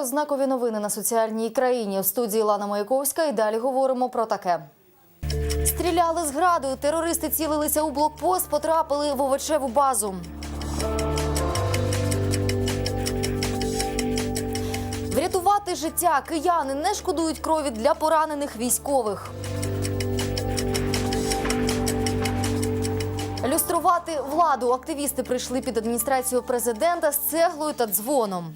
Вітаю знакові новини на соціальній країні. В студії Лана Маяковська і далі говоримо про таке. Стріляли з граду. Терористи цілилися у блокпост, потрапили в овочеву базу. Врятувати життя кияни не шкодують крові для поранених військових. Люструвати владу активісти прийшли під адміністрацію президента з цеглою та дзвоном.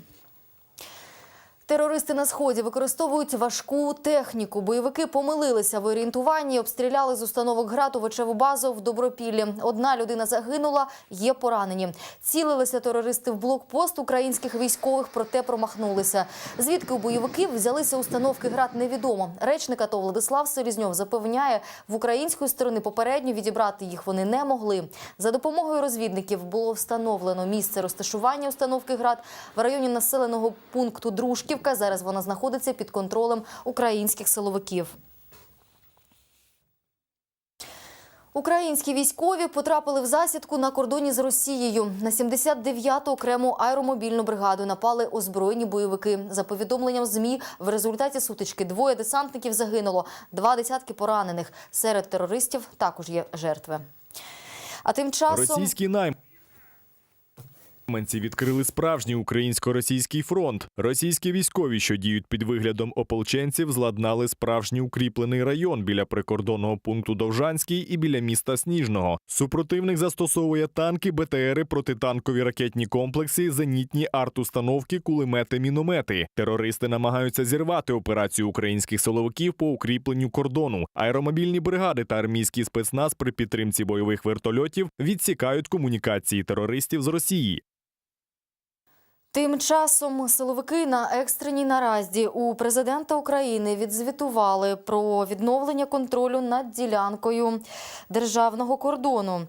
Терористи на сході використовують важку техніку. Бойовики помилилися в орієнтуванні, обстріляли з установок град овочеву базу в Добропіллі. Одна людина загинула, є поранені. Цілилися терористи в блокпост українських військових, проте промахнулися. Звідки у бойовиків взялися установки град, невідомо. Речник АТО Владислав Селізньов запевняє, в української сторони попередньо відібрати їх вони не могли. За допомогою розвідників було встановлено місце розташування установки град в районі населеного пункту Дружківка. Зараз вона знаходиться під контролем українських силовиків. Українські військові потрапили в засідку на кордоні з Росією. На 79-ту окрему аеромобільну бригаду напали озброєні бойовики. За повідомленням ЗМІ, в результаті сутички двоє десантників загинуло, два десятки поранених. Серед терористів також є жертви. А тим часом Російські найманці відкрили справжній українсько-російський фронт. Російські військові, що діють під виглядом ополченців, зладнали справжній укріплений район біля прикордонного пункту Довжанський і біля міста Сніжного. Супротивник застосовує танки, БТРи, протитанкові ракетні комплекси, зенітні арт-установки, кулемети, міномети. Терористи намагаються зірвати операцію українських силовиків по укріпленню кордону. Аеромобільні бригади та армійський спецназ при підтримці бойових вертольотів відсікають комунікації терористів з Росії. Тим часом силовики на екстреній наразі у президента України відзвітували про відновлення контролю над ділянкою державного кордону.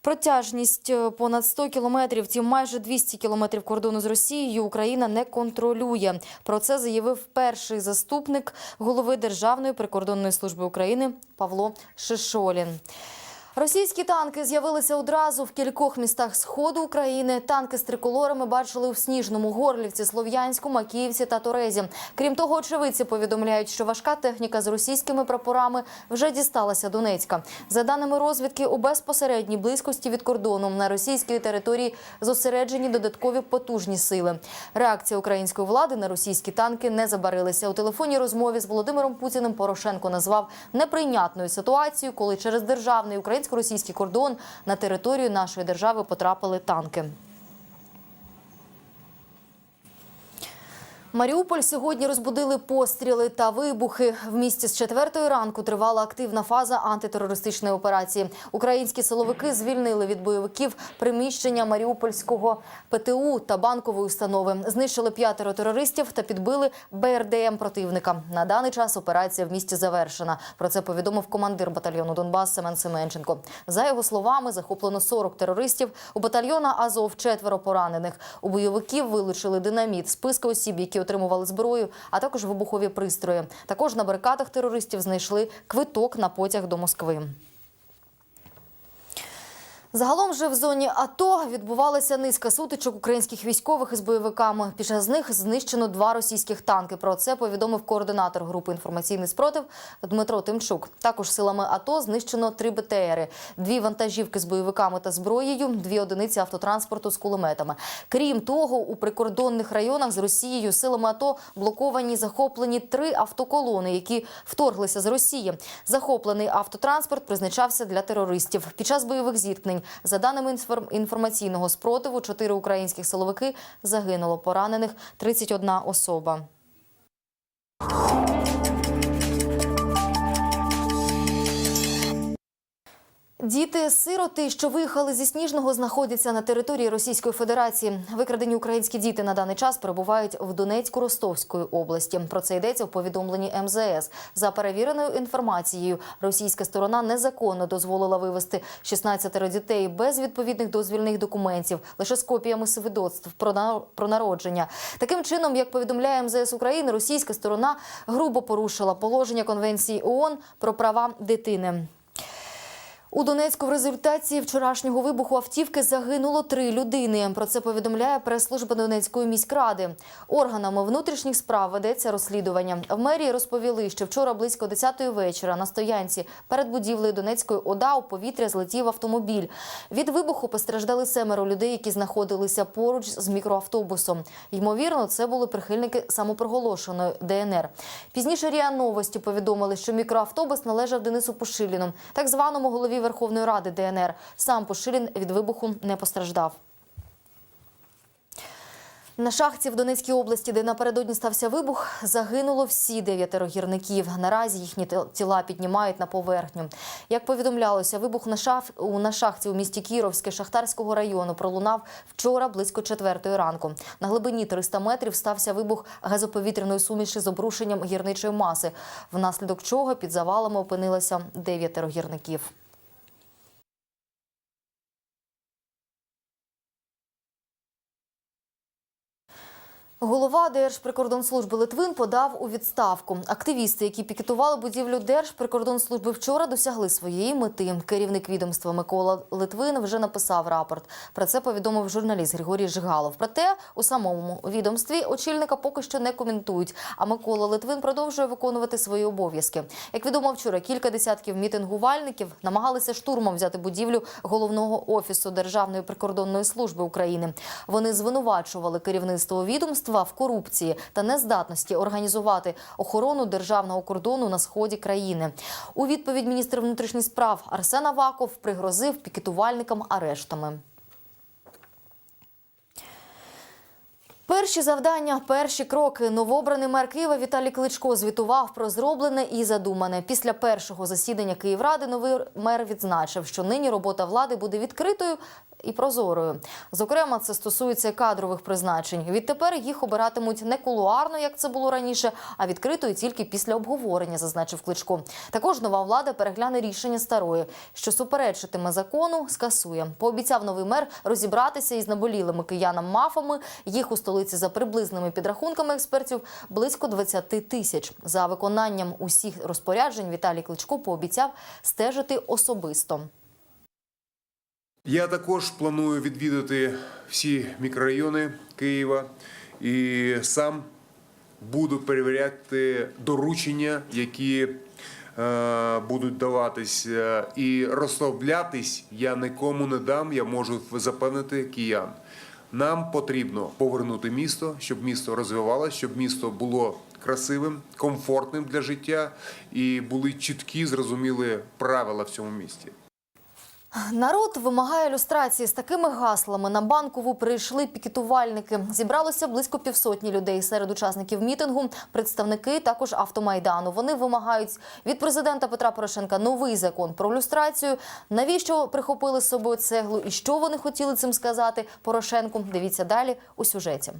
Протяжність е, понад 100 кілометрів, ці майже 200 кілометрів кордону з Росією Україна не контролює. Про це заявив перший заступник голови Державної прикордонної служби України Павло Шишолін. Російські танки з'явилися одразу в кількох містах сходу України. Танки з триколорами бачили у Сніжному, Горлівці, Слов'янську, Макіївці та Торезі. Крім того, очевидці повідомляють, що важка техніка з російськими прапорами вже дісталася Донецька. За даними розвідки, у безпосередній близькості від кордону на російській території зосереджені додаткові потужні сили. Реакція української влади на російські танки не забарилася. У телефонній розмові з Володимиром Путіним Порошенко назвав неприйнятною ситуацію, коли через державний українсько-російський кордон на територію нашої держави потрапили танки. Маріуполь сьогодні розбудили постріли та вибухи. В місті з четвертої ранку тривала активна фаза антитерористичної операції. Українські силовики звільнили від бойовиків приміщення Маріупольського ПТУ та банкової установи. Знищили п'ятеро терористів та підбили БРДМ противника. На даний час операція в місті завершена. Про це повідомив командир батальйону Донбас Семен Семенченко. За його словами, захоплено 40 терористів. У батальйона Азов четверо поранених. У бойовиків вилучили динаміт, списки осіб, які отримували зброю, а також вибухові пристрої. Також на барикадах терористів знайшли квиток на потяг до Москви. Загалом же в зоні АТО відбувалася низка сутичок українських військових із бойовиками. Під час них знищено два російських танки. Про це повідомив координатор групи інформаційний спротив Дмитро Тимчук. Також силами АТО знищено три БТРи, дві вантажівки з бойовиками та зброєю, дві одиниці автотранспорту з кулеметами. Крім того, у прикордонних районах з Росією силами АТО блоковані захоплені три автоколони, які вторглися з Росії. Захоплений автотранспорт призначався для терористів. Під час бойових зіткнень, за даними інформаційного спротиву, чотири українських силовики загинуло, поранених 31 особа. Діти-сироти, що виїхали зі Сніжного, знаходяться на території Російської Федерації. Викрадені українські діти на даний час перебувають в Донецьку-Ростовської області. Про це йдеться в повідомленні МЗС. За перевіреною інформацією, російська сторона незаконно дозволила вивезти 16 дітей без відповідних дозвільних документів, лише з копіями свідоцтв про народження. Таким чином, як повідомляє МЗС України, російська сторона грубо порушила положення Конвенції ООН про права дитини. У Донецьку в результаті вчорашнього вибуху автівки загинуло три людини. Про це повідомляє прес-служба Донецької міськради. Органами внутрішніх справ ведеться розслідування. В мерії розповіли, що вчора близько 10-ї вечора на стоянці перед будівлею Донецької ОДА у повітря злетів автомобіль. Від вибуху постраждали семеро людей, які знаходилися поруч з мікроавтобусом. Ймовірно, це були прихильники самопроголошеної ДНР. Пізніше РІА Новості повідомили, що мікроавтобус належав Денису Пушиліну, так званому голові Верховної Ради ДНР. Сам Пушилін від вибуху не постраждав. На шахті в Донецькій області, де напередодні стався вибух, загинуло всі дев'ятеро гірників. Наразі їхні тіла піднімають на поверхню. Як повідомлялося, вибух на, шаф... на шахті у місті Кіровське Шахтарського району пролунав вчора близько четвертої ранку. На глибині 300 метрів стався вибух газоповітряної суміші з обрушенням гірничої маси, внаслідок чого під завалами опинилося дев'ятеро гірників. Голова Держприкордонслужби Литвин подав у відставку. Активісти, які пікетували будівлю Держприкордонслужби вчора, досягли своєї мети. Керівник відомства Микола Литвин вже написав рапорт. Про це повідомив журналіст Григорій Жигалов. Проте у самому відомстві очільника поки що не коментують. А Микола Литвин продовжує виконувати свої обов'язки. Як відомо вчора, кілька десятків мітингувальників намагалися штурмом взяти будівлю головного офісу Державної прикордонної служби України. Вони звинувачували керівництво відомства в корупції та нездатності організувати охорону державного кордону на сході країни. У відповідь міністр внутрішніх справ Арсен Аваков пригрозив пікетувальникам арештами. Перші завдання, перші кроки. Новообраний мер Києва Віталій Кличко звітував про зроблене і задумане. Після першого засідання Київради новий мер відзначив, що нині робота влади буде відкритою і прозорою. Зокрема, це стосується кадрових призначень. Відтепер їх обиратимуть не кулуарно, як це було раніше, а відкрито і тільки після обговорення, зазначив Кличко. Також нова влада перегляне рішення старої, що суперечитиме закону, скасує. Пообіцяв новий мер розібратися із наболілими киянам мафами. Їх у столиці за приблизними підрахунками експертів близько 20 тисяч. За виконанням усіх розпоряджень Віталій Кличко пообіцяв стежити особисто. Я також планую відвідати всі мікрорайони Києва і сам буду перевіряти доручення, які е, будуть даватися, і розслаблятись я нікому не дам. Я можу запевнити киян. Нам потрібно повернути місто, щоб місто розвивалося, щоб місто було красивим, комфортним для життя і були чіткі, зрозумілі правила в цьому місті. Народ вимагає люстрації з такими гаслами. На банкову прийшли пікетувальники. Зібралося близько півсотні людей. Серед учасників мітингу представники також автомайдану. Вони вимагають від президента Петра Порошенка новий закон про люстрацію. Навіщо прихопили з собою цеглу і що вони хотіли цим сказати Порошенку? Дивіться далі у сюжеті.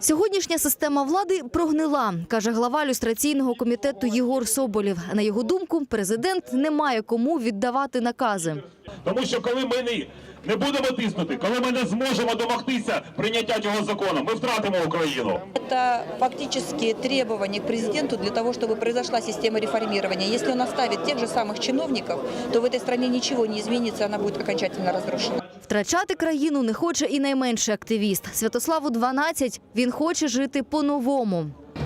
Сьогоднішня система влади прогнила, каже глава люстраційного комітету Єгор Соболєв. На його думку, президент не має кому віддавати накази. Тому що коли ми не, не будемо тиснути, коли ми не зможемо домогтися прийняття цього закону, ми втратимо Україну. Это фактически требование к президенту для того, чтобы произошла система реформирования. Если он оставит тех же самых чиновников, то в этой стране ничего не изменится, она будет окончательно разрушена. Втрачати країну не хоче і найменший активіст. Святославу 12, він хоче жити по-новому.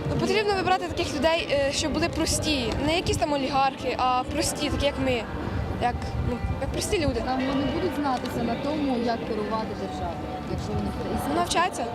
Ну, Потрібно вибрати таких людей, е, щоб були прості, не якісь там олігархи, а прості, такі як ми, як, ну, як прості люди. Там вони будуть знатися на тому, як керувати державою, якщо вони Навчаться.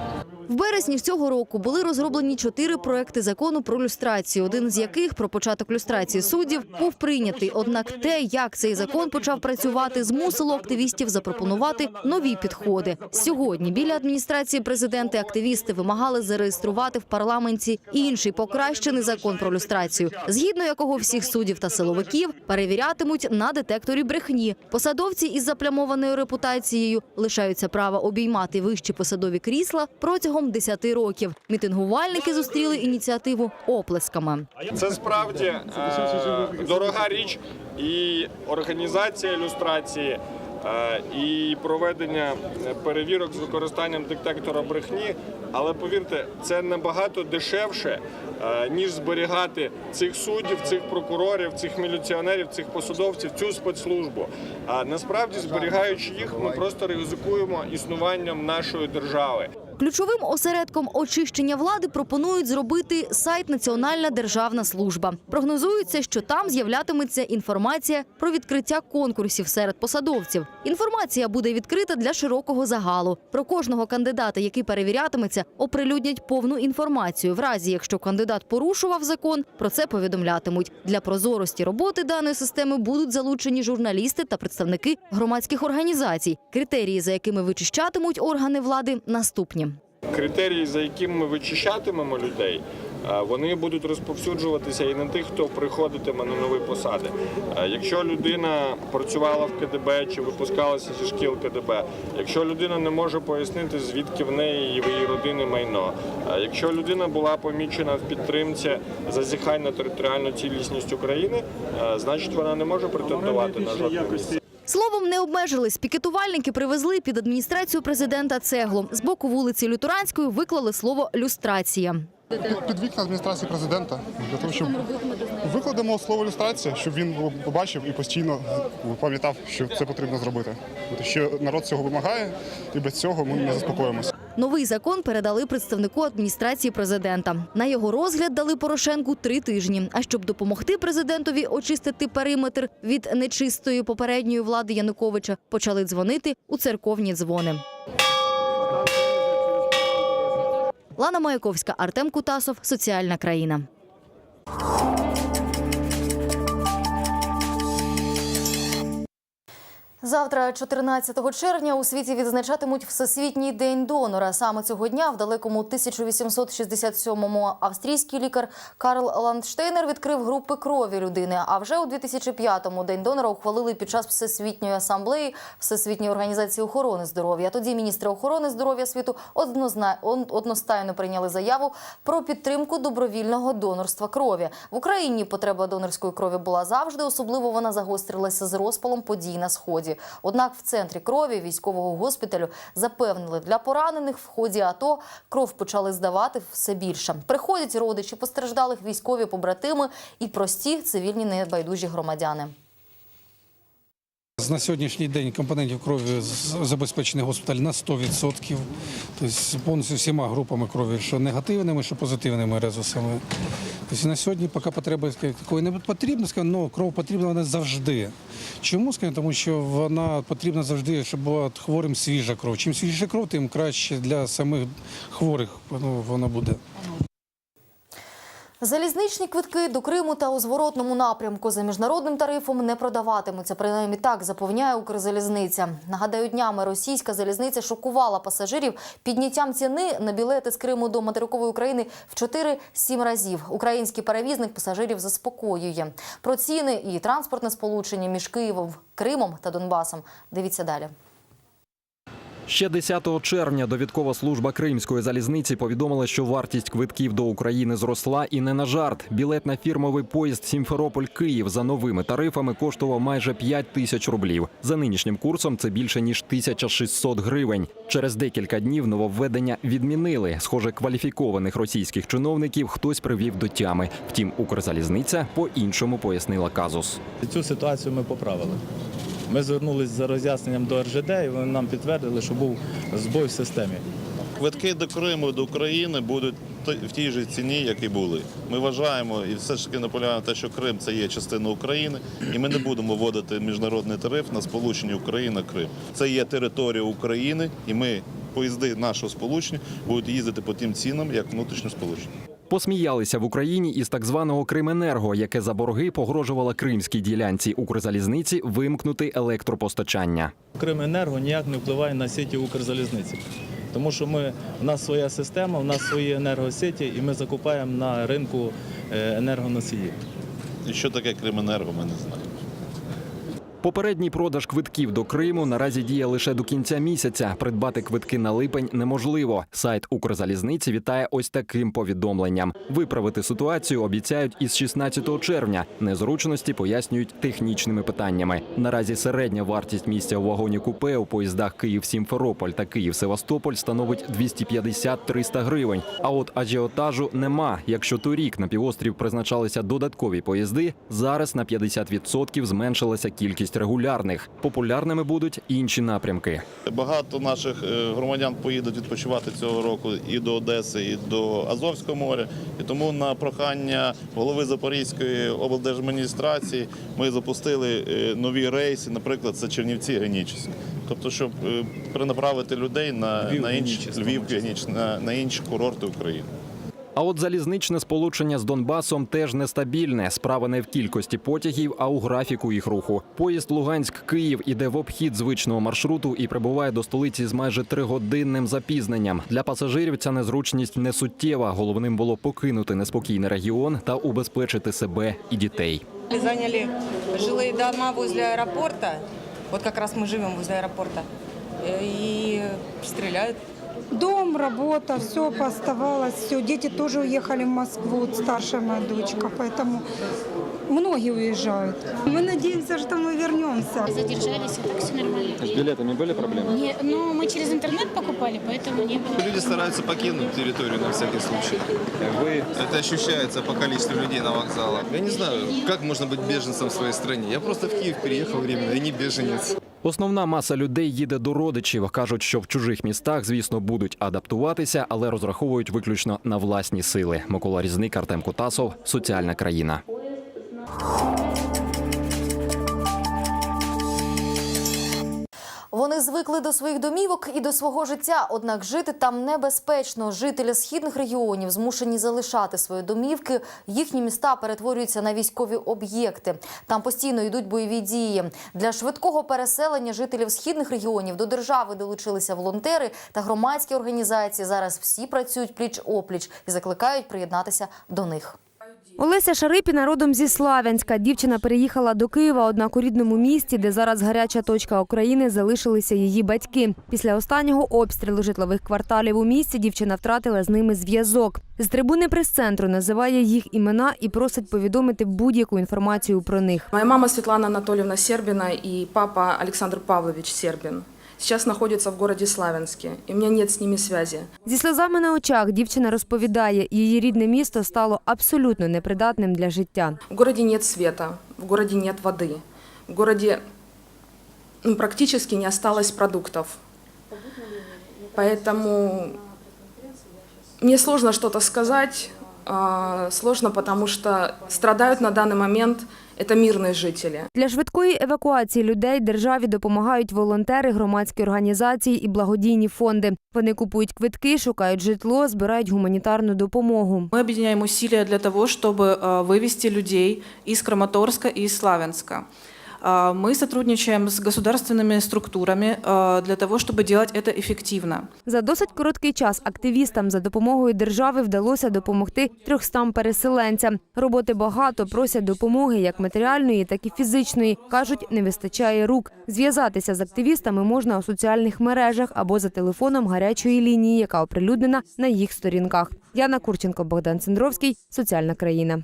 В березні цього року були розроблені чотири проекти закону про люстрацію, один з яких про початок люстрації суддів був прийнятий. Однак те, як цей закон почав працювати, змусило активістів запропонувати нові підходи. Сьогодні біля адміністрації президента активісти вимагали зареєструвати в парламенті інший покращений закон про люстрацію, згідно якого всіх суддів та силовиків перевірятимуть на детекторі брехні. Посадовці із заплямованою репутацією лишаються права обіймати вищі посадові крісла протягом 10 років. Мітингувальники зустріли ініціативу оплесками. Це справді е, дорога річ, і організація ілюстрації, е, і проведення перевірок з використанням детектора брехні. Але повірте, це набагато дешевше, е, ніж зберігати цих суддів, цих прокурорів, цих міліціонерів, цих посадовців, цю спецслужбу. А насправді, зберігаючи їх, ми просто ризикуємо існуванням нашої держави. Ключовим осередком очищення влади пропонують зробити сайт Національна державна служба. Прогнозується, що там з'являтиметься інформація про відкриття конкурсів серед посадовців. Інформація буде відкрита для широкого загалу. Про кожного кандидата, який перевірятиметься, оприлюднять повну інформацію. В разі, якщо кандидат порушував закон, про це повідомлятимуть. Для прозорості роботи даної системи будуть залучені журналісти та представники громадських організацій. Критерії, за якими вичищатимуть органи влади, наступні. Критерії, за якими ми вичищатимемо людей, вони будуть розповсюджуватися і на тих, хто приходитиме на нові посади. Якщо людина працювала в КДБ чи випускалася зі шкіл КДБ, якщо людина не може пояснити, звідки в неї і в її родини майно, якщо людина була помічена в підтримці зазіхань на територіальну цілісність України, значить вона не може претендувати на жодне місце. Словом, не обмежились. Пікетувальники привезли під адміністрацію президента цеглу. З боку вулиці Лютеранської виклали слово люстрація. Під вікна адміністрації президента для того, щоб викладемо слово люстрація, щоб він побачив і постійно пам'ятав, що це потрібно зробити. Що народ цього вимагає, і без цього ми не заспокоїмося. Новий закон передали представнику адміністрації президента. На його розгляд дали Порошенку три тижні. А щоб допомогти президентові очистити периметр від нечистої попередньої влади Януковича, почали дзвонити у церковні дзвони. Лана Маяковська, Артем Кутасов, Соціальна країна. Завтра, 14 червня, у світі відзначатимуть Всесвітній день донора. Саме цього дня в далекому 1867-му австрійський лікар Карл Ландштейнер відкрив групи крові людини. А вже у 2005-му день донора ухвалили під час Всесвітньої асамблеї Всесвітньої організації охорони здоров'я. Тоді міністри охорони здоров'я світу одностайно прийняли заяву про підтримку добровільного донорства крові. В Україні потреба донорської крові була завжди. Особливо вона загострилася з розпалом подій на сході. Однак в центрі крові військового госпіталю запевнили, для поранених в ході АТО кров почали здавати все більше. Приходять родичі постраждалих, військові побратими і прості цивільні небайдужі громадяни. На сьогоднішній день компонентів крові забезпечений госпіталь на 100%. Тобто повністю всіма групами крові, що негативними, що позитивними резусами. Тобто на сьогодні поки потреби такої не потрібно, але кров потрібна вона завжди. Чому? Скажімо, тому що вона потрібна завжди, щоб була хворим свіжа кров. Чим свіжіша кров, тим краще для самих хворих ну, вона буде. Залізничні квитки до Криму та у зворотному напрямку за міжнародним тарифом не продаватимуться. Принаймні так запевняє Укрзалізниця. Нагадаю, днями російська залізниця шокувала пасажирів підняттям ціни на білети з Криму до материкової України в 4-7 разів. Український перевізник пасажирів заспокоює. Про ціни і транспортне сполучення між Києвом, Кримом та Донбасом. Дивіться далі. Ще 10 червня довідкова служба Кримської залізниці повідомила, що вартість квитків до України зросла і не на жарт. Білет на фірмовий поїзд Сімферополь-Київ за новими тарифами коштував майже 5 тисяч рублів. За нинішнім курсом це більше ніж 1600 гривень. Через декілька днів нововведення відмінили. Схоже, кваліфікованих російських чиновників хтось привів до тями. Втім, Укрзалізниця по-іншому пояснила казус. Цю ситуацію ми поправили. Ми звернулися за роз'ясненням до РЖД, і вони нам підтвердили, що був збой в системі. Квитки до Криму, до України будуть в тій же ціні, як і були. Ми вважаємо і все ж таки наполягаємо на те, що Крим це є частина України, і ми не будемо вводити міжнародний тариф на сполучення Україна-Крим. Це є територія України, і ми поїзди нашого сполучення будуть їздити по тим цінам, як внутрішньо сполучення. Посміялися в Україні із так званого Крименерго, яке за борги погрожувало кримській ділянці Укрзалізниці вимкнути електропостачання. Крименерго ніяк не впливає на сіті Укрзалізниці. Тому що ми, в нас своя система, в нас свої енергосіті, і ми закупаємо на ринку е, енергоносії. І що таке Крименерго, ми не знаємо. Попередній продаж квитків до Криму наразі діє лише до кінця місяця. Придбати квитки на липень неможливо. Сайт Укрзалізниці вітає ось таким повідомленням. Виправити ситуацію обіцяють із 16 червня. Незручності пояснюють технічними питаннями. Наразі середня вартість місця у вагоні купе у поїздах Київ-Сімферополь та Київ-Севастополь становить 250-300 гривень. А от ажіотажу нема. Якщо торік на півострів призначалися додаткові поїзди, зараз на 50% зменшилася кількість регулярних. Популярними будуть інші напрямки. Багато наших е, громадян поїдуть відпочивати цього року і до Одеси, і до Азовського моря. І тому на прохання голови Запорізької облдержадміністрації ми запустили е, нові рейси, наприклад, це Чернівці Генічеськ. Тобто, щоб е, перенаправити людей на, на інші Львів, на, на інші курорти України. А от залізничне сполучення з Донбасом теж нестабільне. Справа не в кількості потягів, а у графіку їх руху. Поїзд Луганськ-Київ іде в обхід звичного маршруту і прибуває до столиці з майже тригодинним запізненням. Для пасажирів ця незручність не суттєва. Головним було покинути неспокійний регіон та убезпечити себе і дітей. Заняли жилые дома возле аэропорта. Вот как раз мы живем возле аэропорта. Э, И стреляют. Дом, работа, все пооставалось, все. Дети тоже уехали в Москву, старшая моя дочка, поэтому многие уезжают. Мы надеемся, что мы вернемся. Задержались, а так все нормально. С билетами были проблемы? Не, ну, мы через интернет покупали, поэтому не было. Люди стараются покинуть территорию на всякий случай. Вы Это ощущается по количеству людей на вокзалах. Я не знаю, как можно быть беженцем в своей стране. Я просто в Киев переехал временно и не беженец. Основна маса людей їде до родичів. кажуть, що в чужих містах, звісно, будуть адаптуватися, але розраховують виключно на власні сили. Микола Різник, Артем Кутасов, соціальна країна. Вони звикли до своїх домівок і до свого життя, однак жити там небезпечно. Жителі східних регіонів змушені залишати свої домівки. Їхні міста перетворюються на військові об'єкти. Там постійно йдуть бойові дії. Для швидкого переселення жителів східних регіонів до держави долучилися волонтери та громадські організації. Зараз всі працюють пліч опліч і закликають приєднатися до них. Олеся Шарипіна родом зі Славянська. Дівчина переїхала до Києва, однак у рідному місті, де зараз гаряча точка України, залишилися її батьки. Після останнього обстрілу житлових кварталів у місті дівчина втратила з ними зв'язок. З трибуни прес-центру називає їх імена і просить повідомити будь-яку інформацію про них. Моя мама Светлана Анатольевна Сербина и папа Александр Павлович Сербин сейчас находятся в городе Славянске, и у меня нет с ними связи. Зі сльозами на очах дівчина розповідає, її рідне місто стало абсолютно непридатним для життя. В городе нет света, в городе нет воды, в городе ну, практически не осталось продуктов. Поэтому мне сложно что-то сказать, а, сложно, потому что страдают на данный момент это мирные жители. Для швидкої евакуації людей державі допомагають волонтери, громадські організації і благодійні фонди. Вони купують квитки, шукають житло, збирають гуманітарну допомогу. Мы объединяем усилия для того, чтобы э, вывести людей из Краматорска и из Славянска. Э, Мы сотрудничаем с государственными структурами э, для того, чтобы делать это эффективно. За досить короткий час активістам за допомогою держави вдалося допомогти 300 переселенцям. Роботи багато, просять допомоги як матеріальної, так і фізичної. Кажуть, не вистачає рук. Зв'язатися з активістами можна у соціальних мережах або за телефоном гарячої лінії, яка оприлюднена на їх сторінках. Яна Курченко, Богдан Цендровський, Соціальна країна.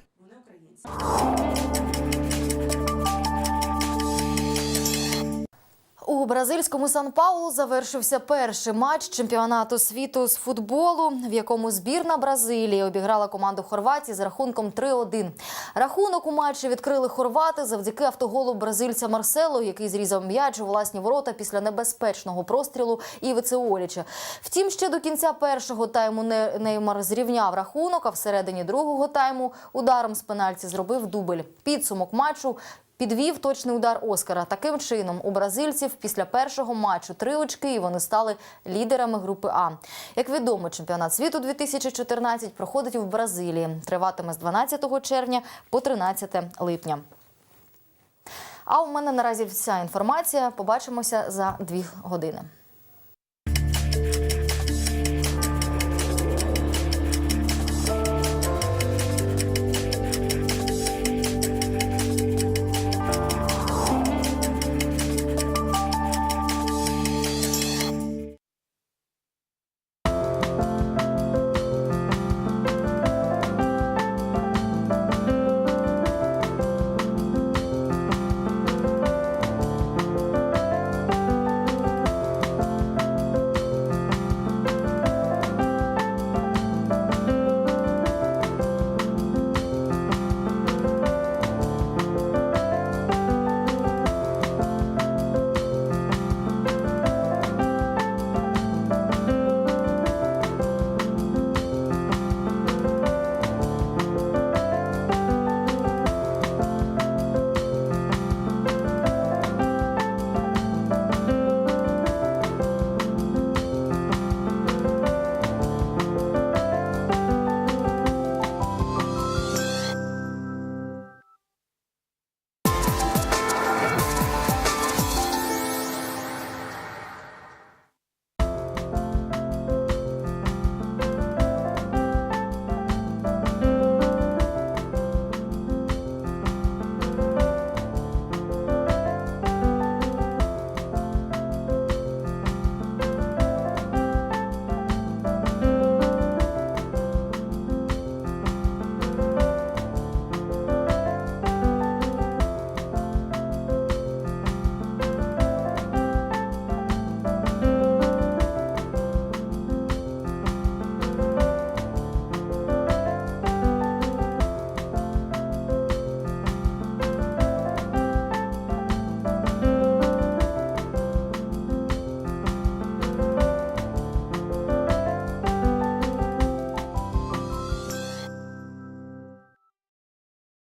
У бразильському Сан-Паулу завершився перший матч чемпіонату світу з футболу, в якому збірна Бразилії обіграла команду Хорватії з рахунком 3-1. Рахунок у матчі відкрили хорвати завдяки автоголу бразильця Марсело, який зрізав м'яч у власні ворота після небезпечного прострілу Івице Оліча. Втім, ще до кінця першого тайму Не- Неймар зрівняв рахунок, а всередині другого тайму ударом з пенальті зробив дубль. Підсумок матчу Підвів точний удар Оскара. Таким чином, у бразильців після першого матчу три очки і вони стали лідерами групи А. Як відомо, чемпіонат світу 2014 проходить в Бразилії. Триватиме з 12 червня по 13 липня. А у мене наразі вся інформація. Побачимося за дві години.